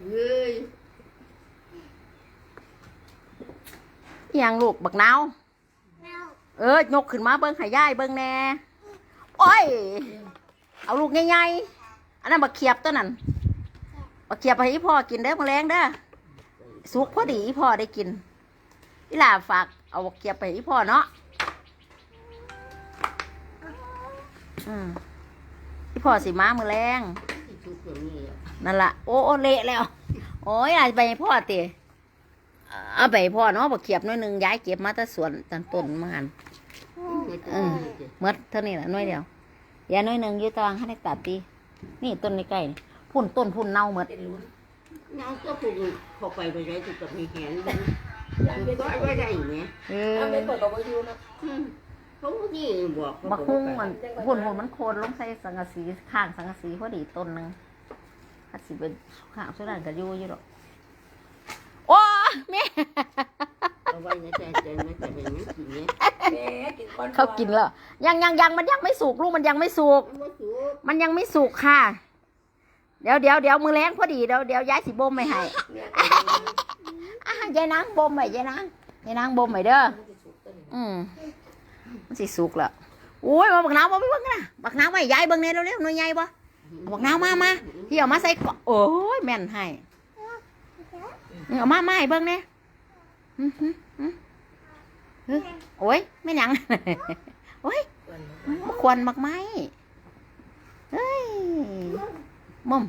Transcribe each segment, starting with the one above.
เฮ้ยอิหยังลูกบักนาวเออยกขึ้นมาเบิ้งให้ยายเบิ้งแหน่โอ้ย เอาลูกใหญ่ๆอันนั้นบักเขียบตัวนั้นบักเขียบให้อีพ่อกินเด้อมาแรงเด้อสุกพอดีอีพ่อได้กินอีหล่าฝากเอาบักเขียบไปให้อีพ่อเนาะอืมอีพ่อสิมามือแรงทุกค นนี่อะนั่นละโอ้โอ้เละแล้ว โอ้ยอาจไปให้พ่อติเอาไปให้พ่อเนาะบักเขียบหน้อยหนึงย้ายเก็บมาแต่สวนตันต้นมาหันไม่ต้เอองอเมื่อเท่านี้แหละหน้อยเดียวอยาหน้อยหนึ่งอยืดตารางให้ได้ตัดตีนี่ต้นในใกล้นี่พุ่นต้นพุ่นเน่าหมดน้องก็ผูกเข้าไปไปได้ถูกกับมีแขนมันคือก็ไว้ได้อย่างเงี้ยเอเอาอไปเปิดกับวายูนะอืมเขาที่บอกเขาบักบฮุ้งอกมันพุ่นพุ่นมันโคนลงใส่สังกะสีข้างสังกะสีพอดีต้นหนึง ถ้าสิเป็นข้างสุดนั้นก็อยู่อยู่หรอกโอ้แม่เอาไว้ในใจใจไม่แต่เป็นอย่างกินเนี้ยแม่กินก้อนเขากินแล้วยังยังยังมันยังไม่สุกลูกมันยังไม่สุกมันว่าสูบมันยังไม่สุกค่ะ เดี๋ยวเดี๋ยวเดี๋ยวมือแรงพอดีเดี๋ยวเดี๋ยวย้ายสิบ่มไม่ให้อะยายนางบ่มไว้ยายนางยายนางบ่มไว้เด้ออืมมันสิสุกแล้วโอ้ยมาบักน้ำมาไปเบิ่งกันนะบักน้ำไว้ยายเบิ่งเนี่ยเร็วๆหน่วยใหญ่ บ่บักน้ำมามาพี่เอามาใส่กอโอ้ยแม่นให้นี่เอามามาให้เบิ่งเนี่ยโอ้ยไม่หยังโอ้ยมควรมักไหมเฮ้ยมุม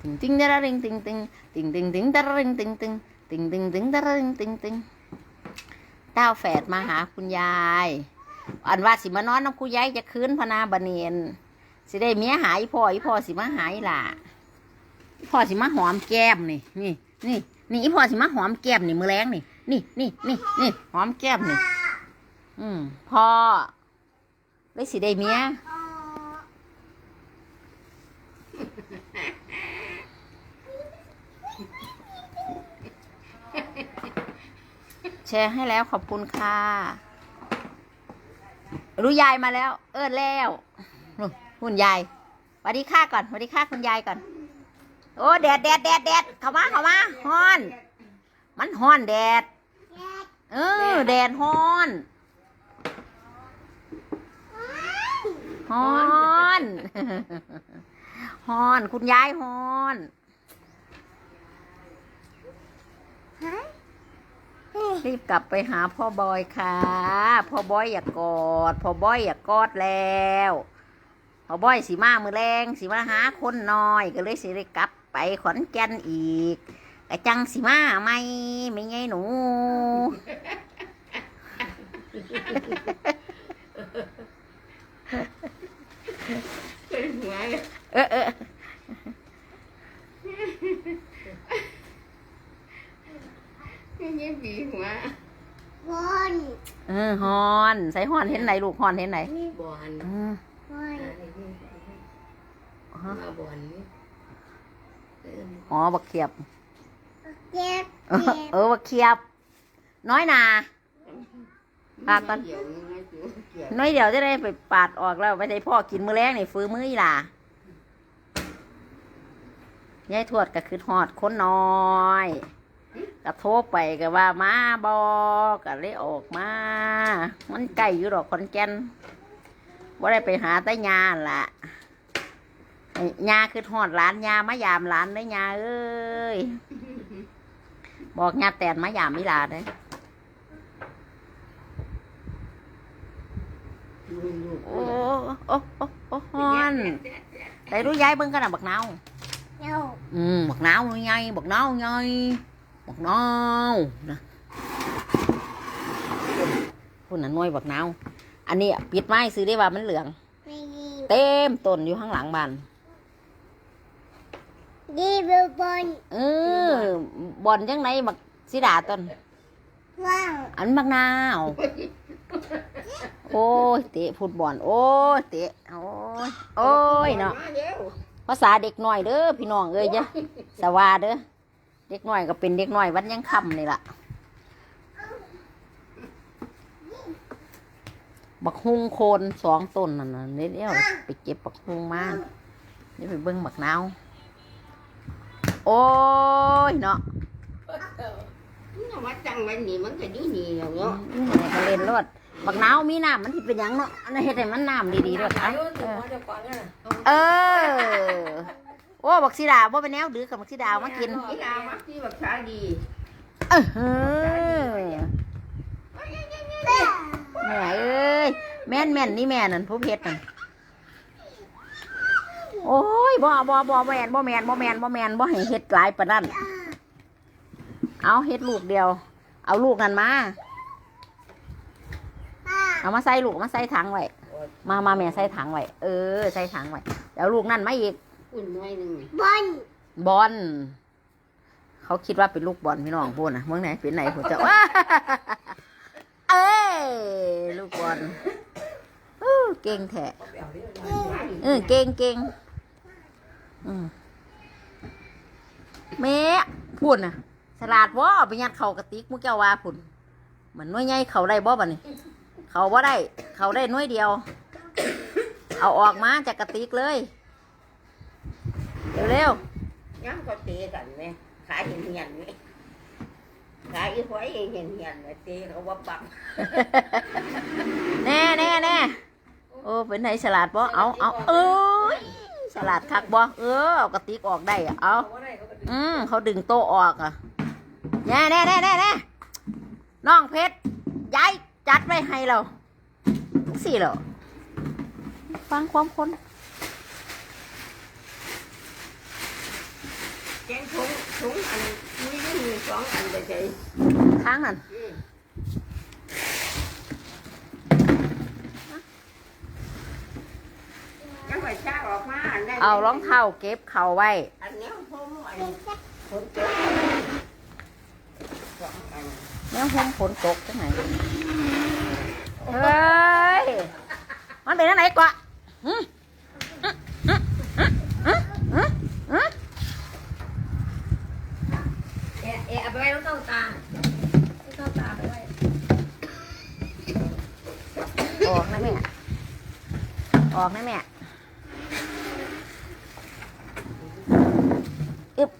ติงติงดาราริงติงติงติงติงติงดาริงติงติงติงติงติงดาริงติงติงเต้าแฝดมาหาคุณยาย อันว่าสิมานอนน้ำคุณยายจะคืนพนาบะเนียน สิได้เมียหายพ่ออีพ่อสิมาหายล่ะพ่อสิมาหอมแก้มนี่นี่นี่นี่อีพ่อสิมาหอมแก้มนี่มือแรงนี่นี่นี่นี่นี่หอมแก้มนี่ อืมพ่อเลยสิได้เมียแชร์ให้แล้วขอบคุณค่ะ รู้ยายมาแล้ว เอิ้นแล้ว นู่นคุณยายสวัสดีค่ะก่อนสวัสดีค่ะคุณยายก่อน โอ้แดดแดดแดดแดดเข้ามาเข้ามาฮ้อน มันฮ้อนแดดเออแดดฮ้อนฮ้อนฮ้อนคุณยายฮ้อนรีบกลับไปหาพ่อบอยค่ะ พ่อบอยอย่ากอด พ่อบอยอย่ากอดแล้ว พ่อบอยสีมามือแรงสีมาหาคนน้อยก็เลยสิได้กลับไปขอนแก่นอีกกะจังสีมาไม่ไม่ไงหนูเป็นหัวเออเออยังบีหัวเออฮอน ใส่ฮอนเห็นไหนลูกฮอนเห็นไหน บอลอืมฮะมา บอลนี่เอออ๋อบักเขียบเออเออบักเขียบ น้อยนาปากก่อนเกี่ยวยังไงจูเกี่ยวน้อยเดี๋ยวจะได้ไปปาดออกแล้วไปให้พ่อกินมื้อแรงนี่ฟื้อมื้ออีหล่ะยายทวดก็คือหอดคนน้อยก็โทรไปก็ว่ามาบอก็เลยออกมา มันใกล้อยู่ดอกขอนแก่นว่าได้ไปหาแต่ยาหั่นล่ะไอ้ ยาคือหอดหลานยามายามหลานได้อยาเอ้ย บอกยาแตนมายามมิลาเด้อลูกโอ้โอ้โอ้โอ้ฮอนแต่รู้ย้ายเบิ่งกันนะบักนาวอืมบักนาวไงบักนาวไงบักนาวนะพุ่นน่ะหน่วยบักนาวอันนี้อะปิดไม้ซื้อได้ว่ามันเหลือง เต็มต้นอยู่ข้างหลังบ้าน เออบอนจังไหนบักสิดาต้นอันบักนาวโอ้ยเตะฟุตบอลโอ้ยเตะโอ้ยโอ้ยเนาะมาเร็วภาษาเด็กน้อยเด้อพี่น้องเอ้ยจ้ะสวาเด้อเด็กน้อยก็เป็นเด็กน้อยวันยังค่ำนี่ล่ะบักฮุงโคนสองต้นนั่นน่ะเดี๋ยวไปเก็บบักฮุงมาเดี๋ยวไปเบิ่งบักนาว โอ้ยเนาะมันว่าจังไว้นี่มันก็อยู่นี่แล้วอืเนาะมก็เล่นรถบักนาวมีน้ำมันสิเป็นหยังเนาะอันนั้นเฮ็ดให้มันน้ำดีๆรถอาอะยุเอถึงอว่าจะก่อนน่ะเออ โอ้บักสีดาบ่เป็นแนวดื้อกับบักสีดาเอามากินอีลามักที่แบบชาดีเออเฮ้ยแม่เอ้ยแม่นแม่นนี่แม่นั่นผู้เพชรนั่น โอ้ยบ่บ่บ่แม่นบ่แม่นบ่แม่นบ่แม่นบ่ให้เฮ็ดหลายปานนั้นเอาเฮ็ดลูกเดียว เอาลูกนั่นมา เอามาใส่ลูกมาใส่ถังไว้ มามาแม่ใส่ถังไว้ เออ ใส่ถังไว้ เดี๋ยวลูกนั่นมาอีก อุ่นน้อยหนึงบอล เขาคิดว่าเป็นลูกบอลพี่น้องพูดนะเมื่อไหนเป็นไหนผมจะว่า เอ้ยลูกบอลอู้เก่งแท้เอาไปเอาดิเออเก่งเก่งอืม แม่พูดนะฉลาดว่าไปยัดเข่ากระติกมุกแก้วว่าพุ่นเหมือนน้อยใหญ่เขาได้บ่บันี่เขาบ่ได้ เขาได้น้อยเดียว เอาออกมาจากกระติกเลย เร็วๆย้ำก็เตะกันไหมขาเห็นเหียนไหมขาอีหอยเห็นเหียนไหมเตะเขาว่าปักแน่แน่แน่โอ้เป็นไหนฉลาดบ่เอาเอาเอ้ย ฉลาดคักบ่เออเอากระติกออกได้อะเอาเอาว่าได้เขาก็ดึงอืมเขาดึงโต๊ะออกอะแน่แน่แน่แน่แน่น้องเพชรย้ายจัดไว้ให้เราสี่เหรอฟังความคนแกงถุงถุงอันมีอยู่มีสองอันไปใส่ค้างนั่น อืมยัง ไปช้าออกมาเอารองเท้าเก็บเข่าไว้ อันนี้ผมอันผมเก็บสองอันแม่ห่มฝนตกจังไหนเฮ้ย มันเป็นอันไหนกว่าเอะเอะเอาไปไว้ต้องเข้าตาต้องเข้าตาไปไว้ออกนะแม่ ออกนะแม่ อึบ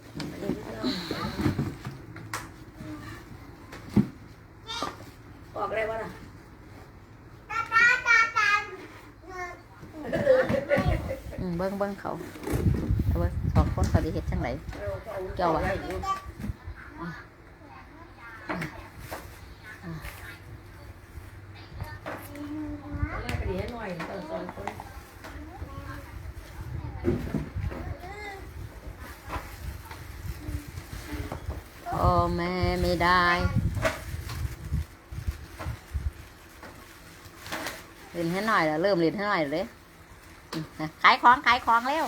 ออกอะไรวะน่ะ อืมเบิ้งเบิ้งเขาเอาเบิ้งสองคนเขาดีเห็ดจังไหนเจ้าอะตอนแรกก็ดีให้หน่อยตอนสองคนพ่อแม่ไม่ได้เล่นให้หน่อยแล้วเริ่มเล่นให้หน่อยแล้วเด้อืม ขายของขายของเร็ว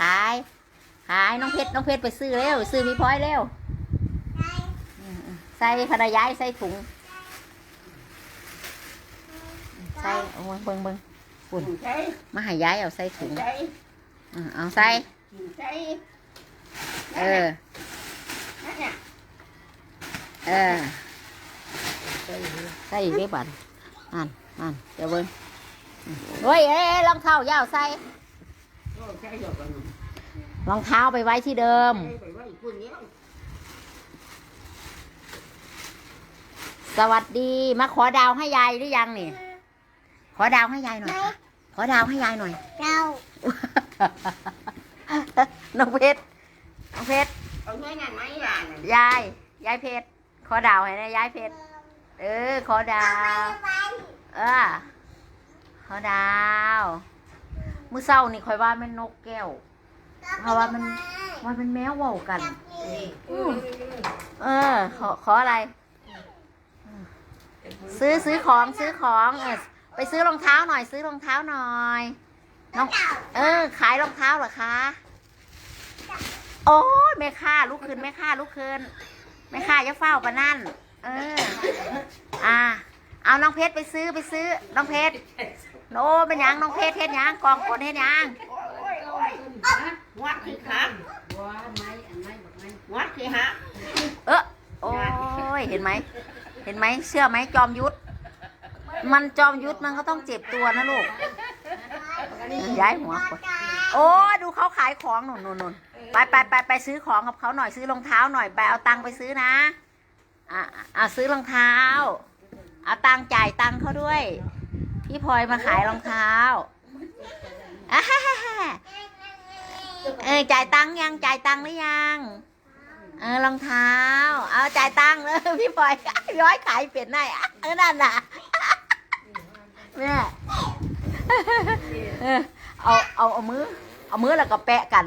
ขาย ขายน้องเพชรน้องเพชรไปซื้อเร็ว ซื้อพี่พลอยเร็ว ใส่ภรรยายใส่ถุง ใส่เอาเบิ้งเบิ้งอุ่นมาห้ยายเอาใส่ถุงเอาใส่ เออ เออ ใส่อีกได้บันนั่นนั่นเดี๋ยวเบิ้ง เฮ้ยเอ้ยเอ้ยรองเท้ายาวใส่โอ้ใช้หยอกกันรองเท้าไปไว้ที่เดิมใช้ไปไว้คุณเนี้ยสวัสดีมาขอดาวให้ยายหรือยังนี่ ขอดาวให้ยายหน่อยค่ะขอดาวให้ยายหน่อยเจ้าน้องเพชรน้องเพชรเอาไว้นั่นไหมล่ะยาย ยายเพชรขอดาวให้นะยายเพชรเออ ขอดาว เออ ขอดาวมือเศร้านี่คอยว่ามันนกแก้ว เพราะว่ามันว่ามันแมวเว่ากันอืมเออ ขอขออะไร ซื้อซื้อของซื้อของเออไปซื้อรองเท้าหน่อย ซื้อรองเท้าหน่อยน้องเออ ขายรองเท้าเหรอคะโอ้ยแม่ค้าลุกขึ้นแม่ค้าลุกขึ้นแม่ค้าอย่าเฝ้าปะนั่น เออ อ่า เอาน้องเพชรไปซื้อไปซื้อ น้องเพชร โน้เป็นหยังน้องเพชรเฮ็ดหยังกองคนเฮ็ดหยังโอ้ยโอ้ยวัดคือขาวัดคือฮะเออโอ้ยเห็นไหมเห็นไหมเชื่อไหมจอมยุทธมันจอมยุทธมันก็ต้องเจ็บตัวนะลูกย้ายหัวคนโอ้ดูเขาขายของหนุนหนุนหนุนไปไปไปไปซื้อของกับเขาหน่อยซื้อรองเท้าหน่อยไปเอาตังค์ไปซื้อนะอะอะซื้อรองเท้า เอาตังค์จ่ายตังค์เขาด้วย พี่พลอยมาขายรองเท้าเออจ่ายตังค์ยังจ่ายตังค์หรือยังเออรองเท้า เอาจ่ายตังค์เลยพี่พลอยร้อยขายเป็ดได้อะเออนั่นน่ะแม่เออเอาเอาเอามือเอามือแล้วก็แปะกัน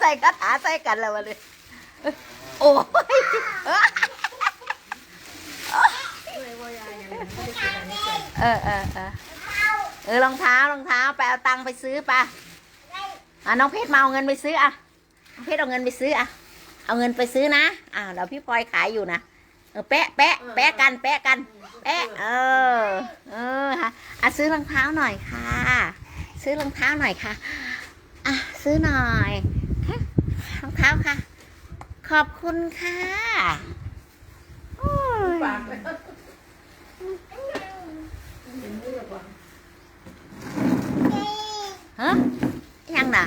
ใส่กระถาใส่กันแล้ววะเลยโอ้ยว่ายายยัง ไม่ได้กินอันนี้ก่อนเออเออเออเออรองเท้ารองเท้าไปเอาตังค์ไปซื้อปะอะน้องเพชรมาเอาเงินไปซื้ออะน้องเพชรเอาเงินไปซื้ออะเอาเงินไปซื้อนะอ่าเดี๋ยวพี่พลอยขายอยู่นะเออแปะแปะแปะกันแปะกันแปะเออเออค่ะอะซื้อรองเท้าหน่อยค่ะ ซื้อรองเท้าหน่อยค่ะอะซื้อหน่อยรองเท้าค่ะ ขอบคุณค่ะโอ้ยปากเลยเห็นมือก่อน ฮะยังน่ะ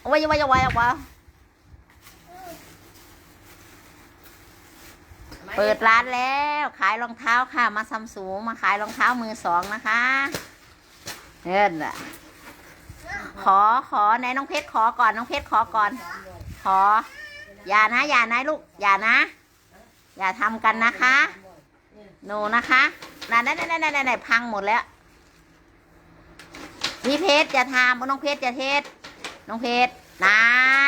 เอาไว้เอาไว้เอาไว้เอาไว้เปิดร้านแล้ว ขายรองเท้าค่ะ มาซัมสูงมาขายรองเท้ามือสองนะคะเงินอะ ขอขอไหนน้องเพชรขอก่อนน้องเพชรขอก่อน ขอ อย่านะ อย่านะลูก อย่านะ อย่าทำกันนะคะหนูนะคะ นั่นนั่นนั่นนั่นนั่นพังหมดแล้วพี่เพชรจะทำน้องเพชรจะเทศน้องเพชรนา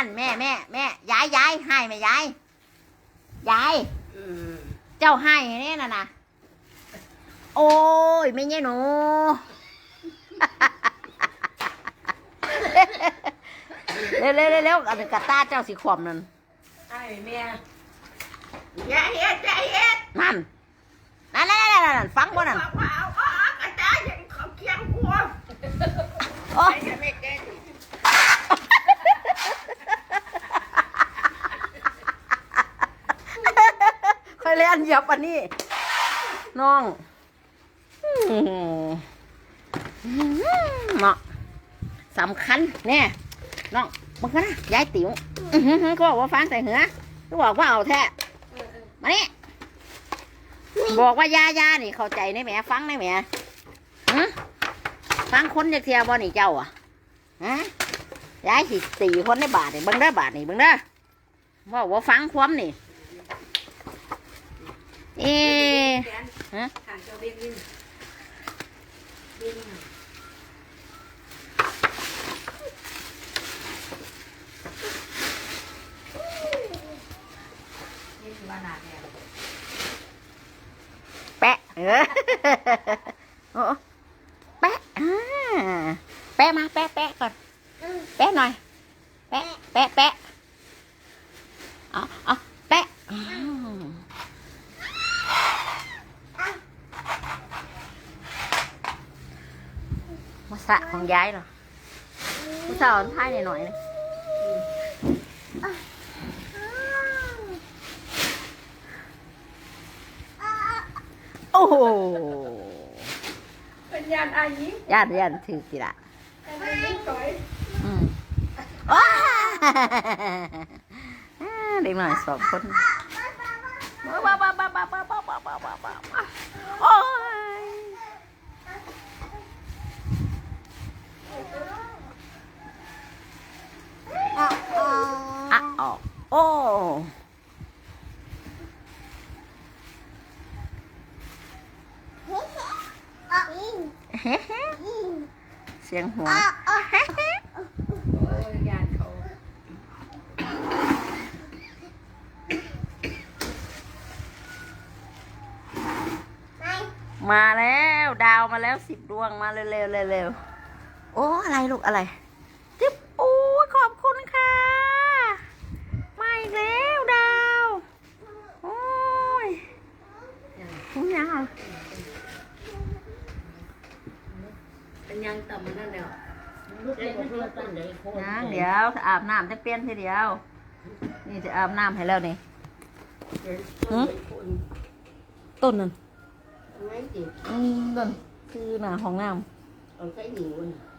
นแม่แม่แม่ยายยายให้ไหมยายยายเจ้าให้เนี่ยนะนะโอ้ยไม่ใช่หนูเร็วเร็วเร็วเร็วอันกระต้าเจ้าสีขวมนั่นไอ้แม่ย่าเฮ็ดย่าเฮ็ดนั่น นั่นนั่นนั่นฟังบ่นั่นโอ้ค่อยเล่นหยับอันนี้ น้องเนาะสำคัญแน่น้องมึงนะยายติ๋วก็บอกว่าฟังใส่เหือก็บอกว่าเอาแท้ บอกว่ายายานี่เข้าใจในแหมฟังในแหมฮะฟังคนจากเทียบ่นี่เจ้าอะฮะยายสิตีคนในบาทนี่เบิ่งได้อบาทนี่เบิ่งได้อบอกว่าฟังความนี่เอ๊ะแขนฮะหันเจ้าเบี้ยวิ่งวิ่งนี่คือว่านาด Ủa. Bé. À, bé má, bé bé con. Bé này. Bé, bé bé. Ờ, ờ, bé. À. Mà xạ con gái rồi. Sao anh thay này nổi này. อ่อนท้ายหน่อยๆเลยโอ้โหเป็นยานอายิงญาติญาติถือกี่ละแต่ไม่ยิงต่อยอืมว้าเด็กหน่อยสองคนบ้าบ้าบ้าบ้าบ้าบ้าบ้าบ้าบ้าบ้าบ้าโอ้ยอะออกโอ้ เสียงหัวมาแล้ว ดาวมาแล้วสิบดวงมาเร็วๆเร็วๆโอ้อะไรลูกอะไรจิ๊บโอ้ยขอบคุณค่ะมาอีกแล้วดาวโอ้ยคุณยังอะ เป็นยังต่ำมันนั่นแล้ว ลูกเล่นเพื่อนตั้งไหนโคตร ยังเดี๋ยวจะอาบน้ำจะเปลี่ยนทีเดียว นี่จะอาบน้ำให้แล้วนี่หืมต้นนั่นไม่ติดอืมต้นคือหน้าห้องน้เอาใช้หิวน่ะ